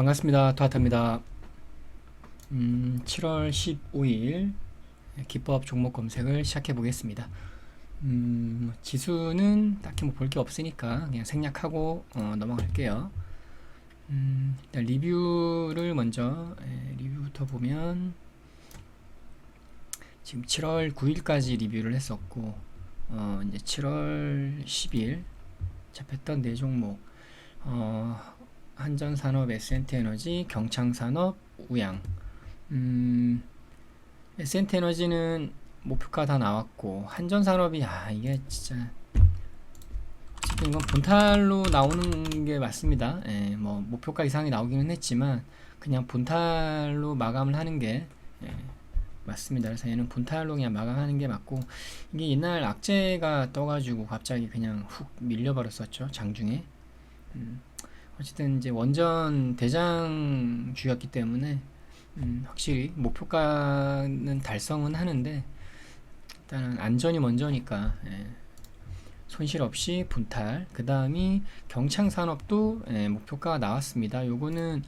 반갑습니다. 도하타입니다. 음, 7월 15일 기법 종목 검색을 시작해 보겠습니다. 음, 지수는 딱히 뭐 볼 게 없으니까 그냥 생략하고 어, 넘어갈게요. 음, 일단 리뷰를 먼저 예, 리뷰부터 보면 지금 7월 9일까지 리뷰를 했었고 어, 이제 7월 10일 잡혔던 네 종목 어, 한전산업, SNT에너지, 경창산업, 우양. 음, SNT에너지는 목표가 다 나왔고 한전산업이 아 이게 진짜 어쨌든 이건 본탈로 나오는 게 맞습니다. 예, 뭐 목표가 이상이 나오기는 했지만 그냥 본탈로 마감을 하는 게 예, 맞습니다. 그래서 얘는 본탈로 그냥 마감하는 게 맞고 이게 이날 악재가 떠가지고 갑자기 그냥 훅 밀려버렸었죠 장중에. 음. 어쨌든 이제 원전 대장주였기 때문에 음, 확실히 목표가는 달성은 하는데 일단은 안전이 먼저니까 예, 손실 없이 분탈. 그 다음이 경창산업도 예, 목표가 나왔습니다. 요거는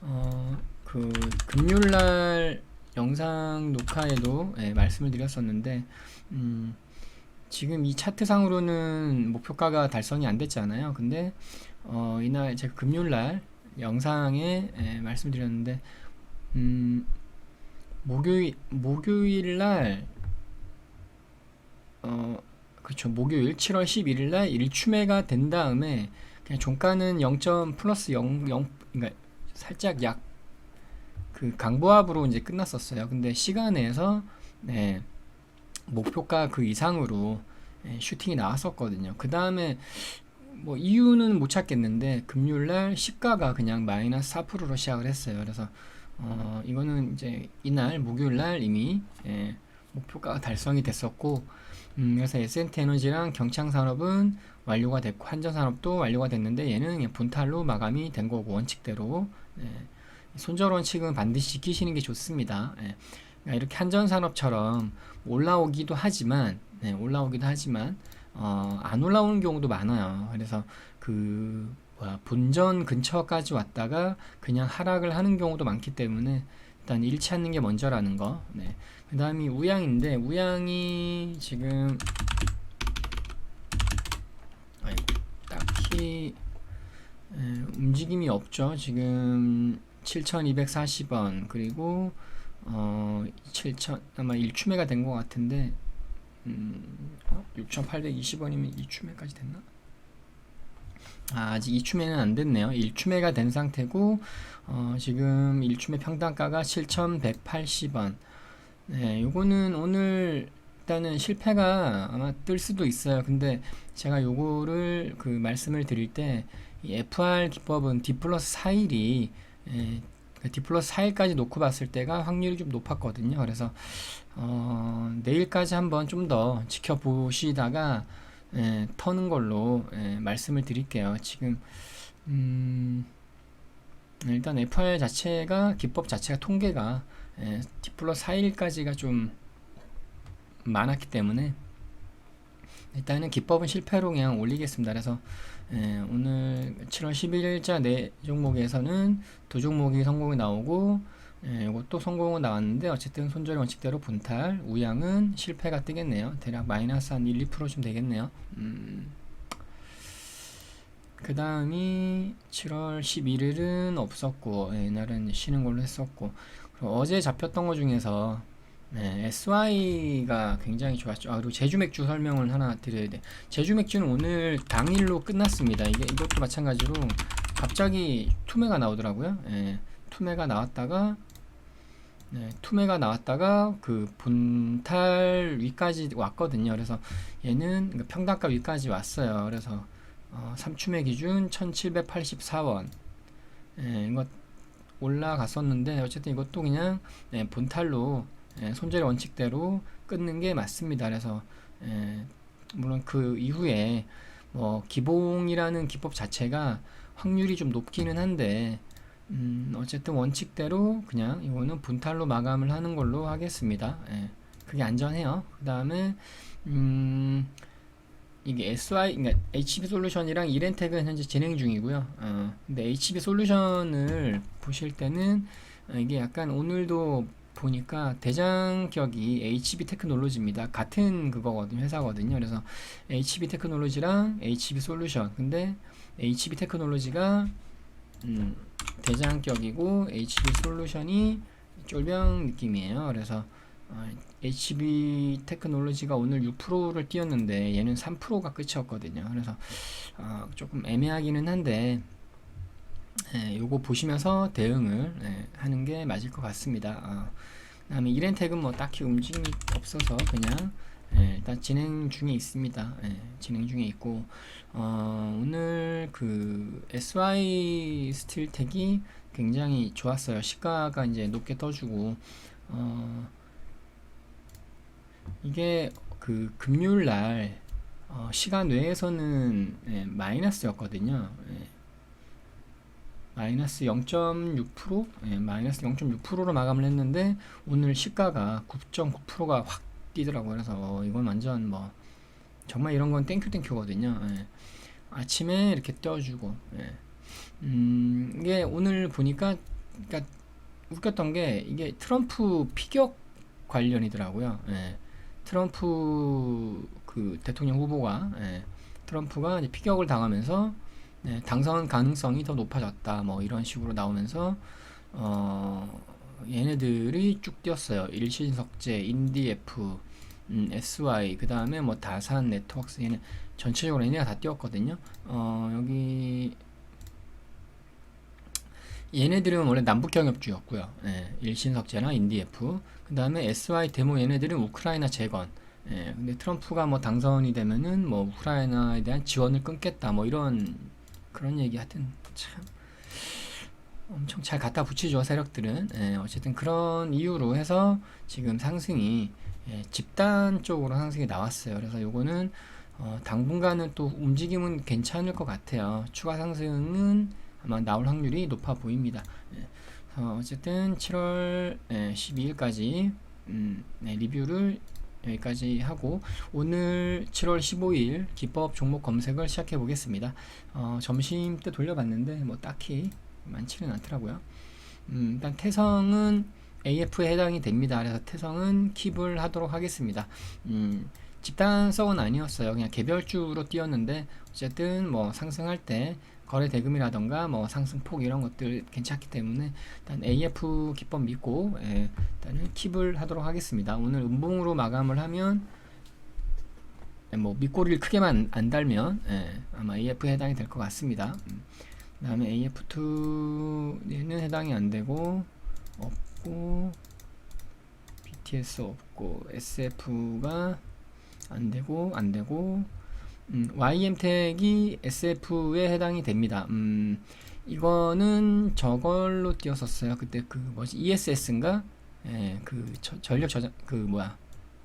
어, 그 금요일날 영상 녹화에도 예, 말씀을 드렸었는데 음, 지금 이 차트상으로는 목표가가 달성이 안 됐잖아요. 근데 어, 이날 제가 금요일 날 영상에 예, 말씀드렸는데 음, 목요일 목요일 날 어, 그렇죠. 목요일 7월 11일 날 일추매가 된 다음에 그냥 종가는 0. 플러스 0, 0 그러니까 살짝 약 그 강보합으로 이제 끝났었어요. 근데 시간에서 네, 목표가 그 이상으로 예, 슈팅이 나왔었거든요. 그 다음에 뭐 이유는 못 찾겠는데 금요일날 시가가 그냥 마이너스 4%로 시작을 했어요. 그래서 어 이거는 이제 이날 목요일날 이미 예, 목표가 달성이 됐었고 음, 그래서 SNT 에너지랑 경창산업은 완료가 됐고 한전산업도 완료가 됐는데 얘는 분탈로 마감이 된 거고 원칙대로 예, 손절 원칙은 반드시 지키시는 게 좋습니다. 예. 그러니까 이렇게 한전산업처럼 올라오기도 하지만 네, 올라오기도 하지만 어, 안 올라오는 경우도 많아요. 그래서 그 뭐야 본전 근처까지 왔다가 그냥 하락을 하는 경우도 많기 때문에 일단 잃지 않는 게 먼저라는 거. 네. 그 다음이 우양인데 우양이 지금 아니, 딱히 에, 움직임이 없죠. 지금 7,240원 그리고 어 7,000 아마 일추매가 된 것 같은데 음, 어? 6,820원이면 2추매까지 됐나? 아, 아직 2추매는 안 됐네요. 1추매가 된 상태고, 어, 지금 1추매 평단가가 7,180원. 네, 요거는 오늘 일단은 실패가 아마 뜰 수도 있어요. 근데 제가 요거를 그 말씀을 드릴 때, 이 FR 기법은 D 플러스 4일이 예, D 플러스 4일까지 놓고 봤을 때가 확률이 좀 높았거든요. 그래서 어, 내일까지 한번 좀 더 지켜보시다가 예, 터는 걸로 예, 말씀을 드릴게요. 지금 음, 일단 FR 자체가 기법 자체가 통계가 예, D 플러스 4일까지가 좀 많았기 때문에 일단은 기법은 실패로 그냥 올리겠습니다. 그래서 예, 오늘 7월 11일자 네 종목에서는 두 종목이 성공이 나오고 예, 이것도 성공은 나왔는데 어쨌든 손절 원칙대로 분탈 우양은 실패가 뜨겠네요. 대략 마이너스 한 1, 2%좀 되겠네요. 음. 그 다음이 7월 11일은 없었고 예, 이날은 쉬는 걸로 했었고 어제 잡혔던 것 중에서 네, SY가 굉장히 좋았죠. 아, 그리고 제주 맥주 설명을 하나 드려야 돼. 제주 맥주는 오늘 당일로 끝났습니다. 이게 이것도 마찬가지로 갑자기 투매가 나오더라고요. 예, 투매가 나왔다가 네, 투매가 나왔다가 그 분탈 위까지 왔거든요. 그래서 얘는 그 평단가 위까지 왔어요. 그래서 어, 3추매 기준 1784원. 예, 이거 올라갔었는데 어쨌든 이것도 그냥 예, 본탈로 예, 손절 원칙대로 끊는 게 맞습니다. 그래서 예, 물론 그 이후에 뭐 기봉이라는 기법 자체가 확률이 좀 높기는 한데 음, 어쨌든 원칙대로 그냥 이거는 분탈로 마감을 하는 걸로 하겠습니다. 예, 그게 안전해요. 그 다음에 음, 이게 SI 그러니까 HB 솔루션이랑 이렌텍은 현재 진행 중이고요. 어, 근데 HB 솔루션을 보실 때는 어, 이게 약간 오늘도 보니까 대장격이 HB 테크놀로지입니다. 같은 그거거든요. 회사거든요. 그래서 HB 테크놀로지랑 HB 솔루션. 근데 HB 테크놀로지가 음, 대장격이고 HB 솔루션이 쫄병 느낌이에요. 그래서 어, HB 테크놀로지가 오늘 6%를 띄었는데 얘는 3%가 끝이었거든요. 그래서 어, 조금 애매하기는 한데 예, 요거 보시면서 대응을 예, 하는 게 맞을 것 같습니다. 어, 그다음에 이렌텍은 뭐 딱히 움직임이 없어서 그냥 예, 일단 진행 중에 있습니다. 예, 진행 중에 있고 어, 오늘 그 SY 스틸텍이 굉장히 좋았어요. 시가가 이제 높게 떠주고 어, 이게 그 금요일 날 어, 시간 외에서는 예, 마이너스였거든요. 예. 마이너스 0.6%? 예, 마이너스 0.6%로 마감을 했는데 오늘 시가가 9.9%가 확 뛰더라고요. 그래서 어, 이건 완전 뭐 정말 이런 건 땡큐 땡큐거든요. 예. 아침에 이렇게 떼어주고 예. 음, 이게 오늘 보니까 그러니까 웃겼던 게 이게 트럼프 피격 관련이더라고요. 예. 트럼프 그 대통령 후보가 예. 트럼프가 피격을 당하면서 네, 당선 가능성이 더 높아졌다. 뭐 이런 식으로 나오면서 어 얘네들이 쭉 뛰었어요. 일신석재, 인디에프, 음, SY 그 다음에 뭐 다산 네트워크스 얘네 전체적으로 얘네가 다 뛰었거든요. 어 여기 얘네들은 원래 남북 경협주였고요. 예, 일신석재나 인디에프. 그 다음에 SY 데모 얘네들은 우크라이나 재건. 예, 근데 트럼프가 뭐 당선이 되면은 뭐 우크라이나에 대한 지원을 끊겠다. 뭐 이런 그런 얘기 하여튼 참 엄청 잘 갖다 붙이죠 세력들은. 예, 어쨌든 그런 이유로 해서 지금 상승이 예, 집단 쪽으로 상승이 나왔어요. 그래서 요거는 어, 당분간은 또 움직임은 괜찮을 것 같아요. 추가 상승은 아마 나올 확률이 높아 보입니다. 예. 어, 어쨌든 7월 예, 12일까지 음, 네, 리뷰를 여기까지 하고 오늘 7월 15일 기법 종목 검색을 시작해 보겠습니다. 어, 점심 때 돌려봤는데 뭐 딱히 많지는 않더라고요. 음, 일단 태성은 AF에 해당이 됩니다. 그래서 태성은 킵을 하도록 하겠습니다. 음, 집단성은 아니었어요. 그냥 개별주로 뛰었는데 어쨌든 뭐 상승할 때 거래 대금이라던가 뭐 상승폭 이런 것들 괜찮기 때문에 일단 AF 기법 믿고 예, 일단은 킵을 하도록 하겠습니다. 오늘 음봉으로 마감을 하면 예, 뭐 밑꼬리를 크게만 안 달면 예, 아마 AF에 해당이 될 것 같습니다. 음, 그 다음에 AF2는 해당이 안 되고 없고 BTS 없고 SF가 안 되고 안 되고 음, YM택이 SF에 해당이 됩니다. 음, 이거는 저걸로 띄었었어요. 그때 그 뭐지 ESS인가? 예, 그 저, 전력 저장 그 뭐야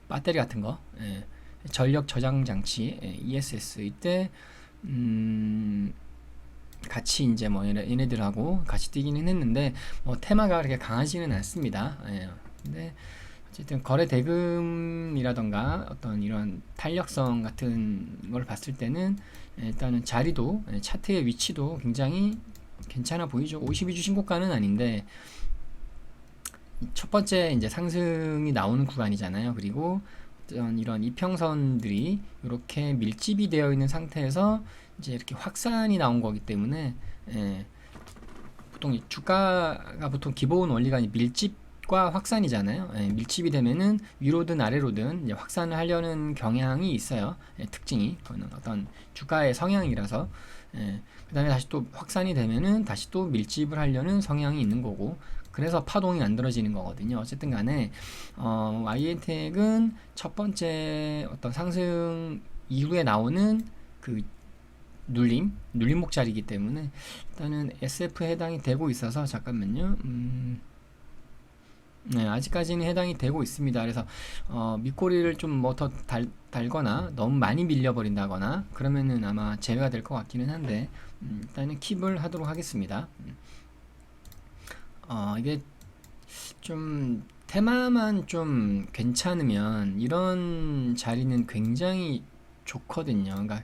배터리 같은 거. 예, 전력 저장 장치 예, ESS 이때 음, 같이 이제 뭐 얘네, 얘네들하고 같이 뛰기는 했는데 뭐 테마가 그렇게 강하지는 않습니다. 예, 근데 어쨌든 거래 대금이라던가 어떤 이런 탄력성 같은 걸 봤을 때는 일단은 자리도 예, 차트의 위치도 굉장히 괜찮아 보이죠. 52주 신고가는 아닌데 첫 번째 이제 상승이 나오는 구간이잖아요. 그리고 어떤 이런 이평선들이 이렇게 밀집이 되어 있는 상태에서 이제 이렇게 확산이 나온 거기 때문에 예, 보통 주가가 보통 기본 원리가 밀집 과 확산이잖아요. 예, 밀집이 되면은 위로든 아래로든 확산을 하려는 경향이 있어요. 예, 특징이 그거는 어떤 주가의 성향이라서 예, 그다음에 다시 또 확산이 되면은 다시 또 밀집을 하려는 성향이 있는 거고 그래서 파동이 만들어지는 거거든요. 어쨌든 간에 어, YN텍은 첫 번째 어떤 상승 이후에 나오는 그 눌림, 눌림목 자리이기 때문에 일단은 SF에 해당이 되고 있어서 잠깐만요. 음, 네, 아직까지는 해당이 되고 있습니다. 그래서 어, 밑꼬리를 좀 뭐 더 달거나 너무 많이 밀려버린다거나 그러면은 아마 제외가 될 것 같기는 한데 음, 일단은 킵을 하도록 하겠습니다. 음. 어, 이게 좀 테마만 좀 괜찮으면 이런 자리는 굉장히 좋거든요. 그러니까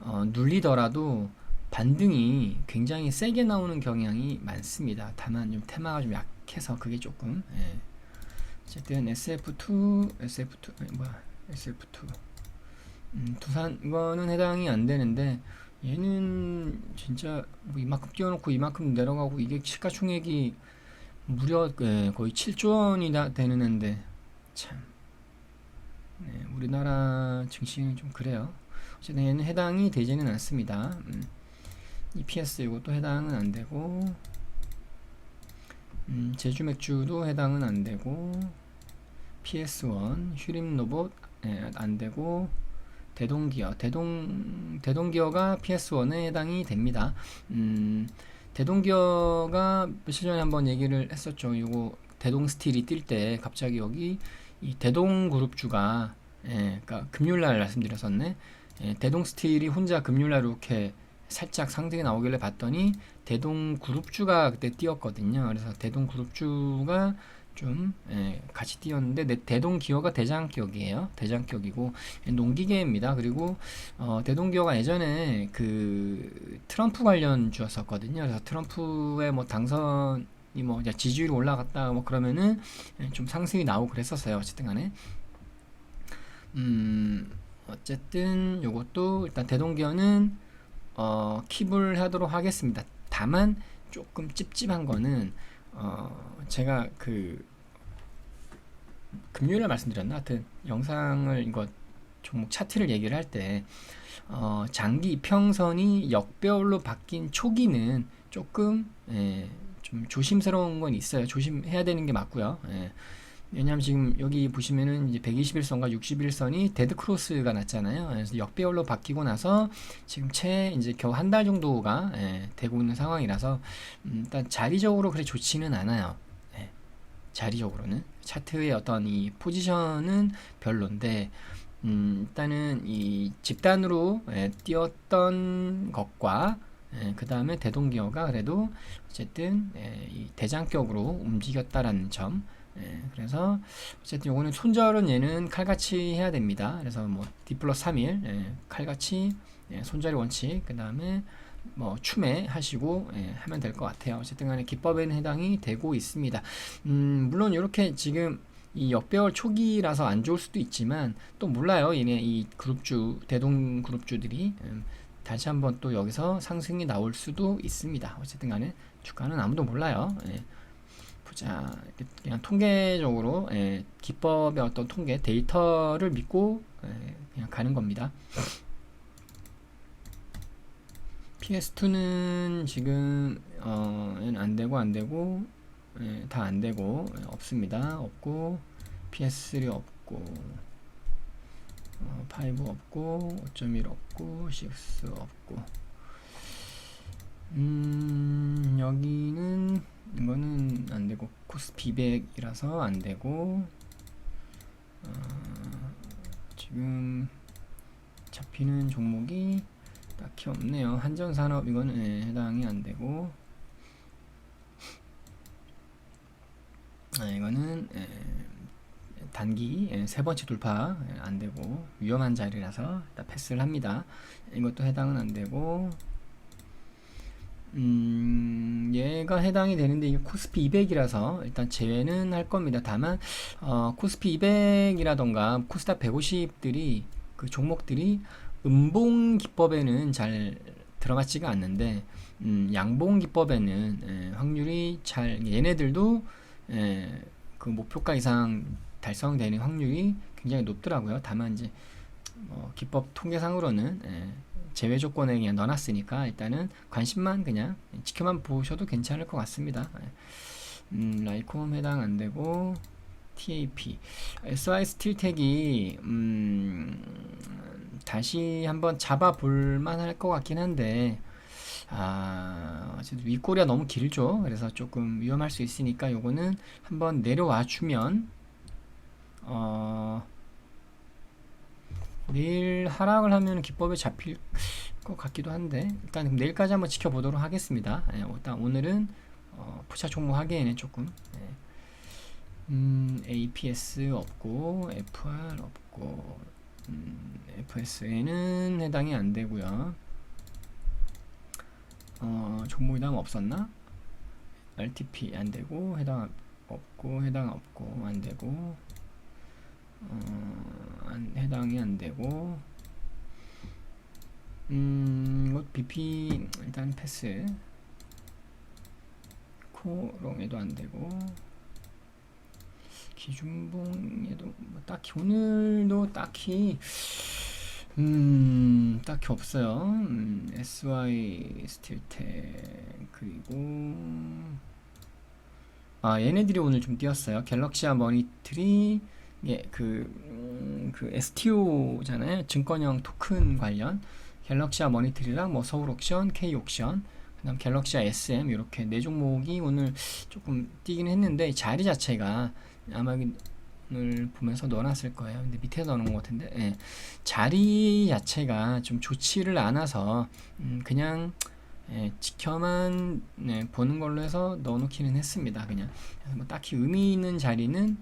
어, 눌리더라도 반등이 굉장히 세게 나오는 경향이 많습니다. 다만 좀 테마가 좀 약 해서 그게 조금 예. 어쨌든 SF2 SF2 아니, 뭐야 SF2 음, 두산 이거는 해당이 안 되는데 얘는 진짜 뭐 이만큼 띄워놓고 이만큼 내려가고 이게 시가총액이 무려 예, 거의 7조 원이 다 되는 앤데 참 네, 우리나라 증시는 좀 그래요. 어쨌든 얘는 해당이 되지는 않습니다. 음, EPS 이것도 해당은 안 되고 음, 제주 맥주도 해당은 안 되고 PS1 휴림 로봇 예, 안 되고 대동기어 대동 대동기어가 PS1에 해당이 됩니다. 음, 대동기어가 며칠 전에 한번 얘기를 했었죠. 요거 대동 스틸이 뛸 때 갑자기 여기 이 대동 그룹주가 예, 그러니까 금요일 날 말씀드렸었네. 예, 대동 스틸이 혼자 금요일 날 이렇게 살짝 상승이 나오길래 봤더니 대동 그룹주가 그때 뛰었거든요. 그래서 대동 그룹주가 좀 예, 같이 뛰었는데 내- 대동 기어가 대장격이에요. 대장격이고 예, 농기계입니다. 그리고 어, 대동 기어가 예전에 그 트럼프 관련 주였었거든요. 그래서 트럼프의 뭐 당선 이 뭐 이제 지지율이 올라갔다 뭐 그러면은 예, 좀 상승이 나오고 그랬었어요. 어쨌든 간에 음 어쨌든 요것도 일단 대동 기어는 어, 킵을 하도록 하겠습니다. 다만 조금 찝찝한 거는 어, 제가 그 금요일에 말씀드렸나? 하여튼 영상을 이거 종목 차트를 얘기를 할때 어, 장기 이평선이 역배열로 바뀐 초기는 조금 예, 좀 조심스러운 건 있어요. 조심해야 되는 게 맞고요. 예. 왜냐하면 지금 여기 보시면은 이제 121선과 61선이 데드 크로스가 났잖아요. 그래서 역배열로 바뀌고 나서 지금 채 이제 겨우 한 달 정도가 예, 되고 있는 상황이라서 음, 일단 자리적으로 그래 좋지는 않아요. 예, 자리적으로는 차트의 어떤 이 포지션은 별론데 음, 일단은 이 집단으로 예, 뛰었던 것과 예, 그 다음에 대동기어가 그래도 어쨌든 예, 이 대장격으로 움직였다라는 점. 예, 그래서 어쨌든 요거는 손절은 얘는 칼같이 해야 됩니다. 그래서 뭐 D 플러스 3일 예, 칼같이 예, 손절의 원칙 그 다음에 뭐 추매 하시고 예, 하면 될 것 같아요. 어쨌든 간에 기법에는 해당이 되고 있습니다. 음, 물론 이렇게 지금 이 역배열 초기라서 안 좋을 수도 있지만 또 몰라요. 얘네 이 그룹주 대동 그룹주들이 음, 다시 한번 또 여기서 상승이 나올 수도 있습니다. 어쨌든 간에 주가는 아무도 몰라요. 예. 보자. 그냥 통계적으로 예, 기법의 어떤 통계 데이터를 믿고 예, 그냥 가는 겁니다. PS2는 지금 어, 안 되고 안 되고 예, 다안 되고 예, 없습니다. 없고 PS3 없고 어, 5 없고 5.1 없고 6 없고 음 여기는 이거는 안 되고 코스피 200이라서 안 되고 어, 지금 잡히는 종목이 딱히 없네요. 한전산업 이거는 예, 해당이 안 되고 아, 이거는 예, 단기 예, 세 번째 돌파 예, 안 되고 위험한 자리라서 패스를 합니다. 이것도 해당은 안 되고 음, 얘가 해당이 되는데 이게 코스피 200이라서 일단 제외는 할 겁니다. 다만 어, 코스피 200이라던가 코스닥 150들이 그 종목들이 음봉 기법에는 잘 들어맞지가 않는데 음, 양봉 기법에는 예, 확률이 잘 얘네들도 예, 그 목표가 이상 달성되는 확률이 굉장히 높더라고요. 다만 이제 뭐 기법 통계상으로는 예, 제외 조건에 그냥 넣어놨으니까 일단은 관심만 그냥 지켜만 보셔도 괜찮을 것 같습니다. 예. 음, 라이콤 해당 안 되고 TAP, SY 스틸텍이 음, 다시 한번 잡아볼 만할 것 같긴 한데 아, 윗꼬리가 너무 길죠. 그래서 조금 위험할 수 있으니까 요거는 한번 내려와 주면 어, 내일 하락을 하면 기법에 잡힐 것 같기도 한데 일단 내일까지 한번 지켜보도록 하겠습니다. 예, 일단 오늘은 어, 푸차 종목 하기에는 조금 예. 음, APS 없고 FR 없고 음, FSN은 해당이 안 되고요. 어, 종목 해당 없었나? RTP 안 되고 해당 없고 해당 없고 안 되고 어, 안, 해당이 안 되고 음, BP 일단 패스 코롱에도 안 되고 기준봉에도 뭐 딱히 오늘도 딱히 음 딱히 없어요. 음, SY 스틸텍 그리고 아 얘네들이 오늘 좀 뛰었어요. 갤럭시아 머니터리 예 그 음, 그 STO잖아요. 증권형 토큰 관련 갤럭시아 머니터리랑 뭐 서울 옥션, K 옥션 그다음 갤럭시아 SM 이렇게 네 종목이 오늘 조금 뛰긴 했는데 자리 자체가 아마 오늘 보면서 넣어놨을 거예요. 근데 밑에 넣어놓은 것 같은데 예. 자리 자체가 좀 좋지를 않아서 음, 그냥 예, 지켜만 네, 보는 걸로 해서 넣어놓기는 했습니다. 그냥 뭐 딱히 의미 있는 자리는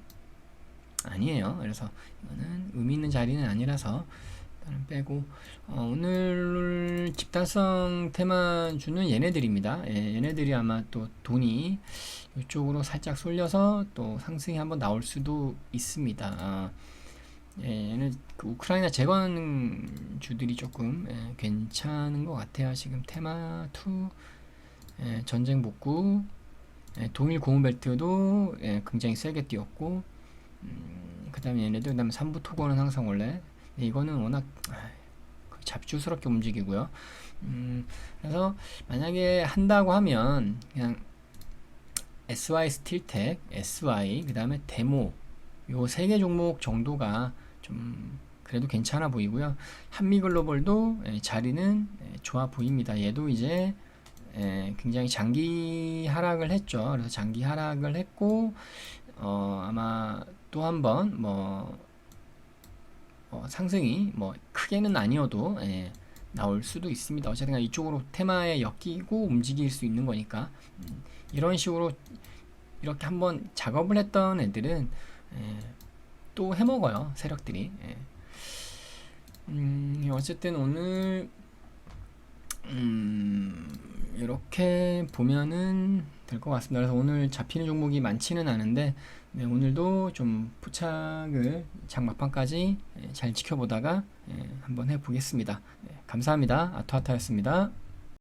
아니에요. 그래서 이거는 의미 있는 자리는 아니라서 일단은 빼고 어, 오늘 집단성 테마 주는 얘네들입니다. 예, 얘네들이 아마 또 돈이 이쪽으로 살짝 쏠려서 또 상승이 한번 나올 수도 있습니다. 아, 예, 얘는 그 우크라이나 재건 주들이 조금 예, 괜찮은 것 같아요. 지금 테마 2 예, 전쟁 복구 예, 동일 고무벨트도 예, 굉장히 세게 뛰었고 음, 그 다음에 얘네들 그 다음에 삼부 토건은 항상 원래 네, 이거는 워낙 아, 잡주스럽게 움직이고요. 음, 그래서 만약에 한다고 하면 그냥 SY 스틸텍, SY 그 다음에 데모 요 세 개 종목 정도가 좀 그래도 괜찮아 보이고요. 한미글로벌도 예, 자리는 예, 좋아 보입니다. 얘도 이제 예, 굉장히 장기 하락을 했죠. 그래서 장기 하락을 했고 어, 아마 또 한 번 뭐 어, 상승이 뭐 크게는 아니어도 예, 나올 수도 있습니다. 어쨌든 이쪽으로 테마에 엮이고 움직일 수 있는 거니까 음, 이런 식으로 이렇게 한번 작업을 했던 애들은 예, 또 해먹어요 세력들이. 예. 음, 어쨌든 오늘 음, 이렇게 보면은 될 것 같습니다. 그래서 오늘 잡히는 종목이 많지는 않은데 네, 오늘도 좀 부착을 장막판까지 예, 잘 지켜보다가 예, 한번 해보겠습니다. 네, 감사합니다. 아토아타였습니다.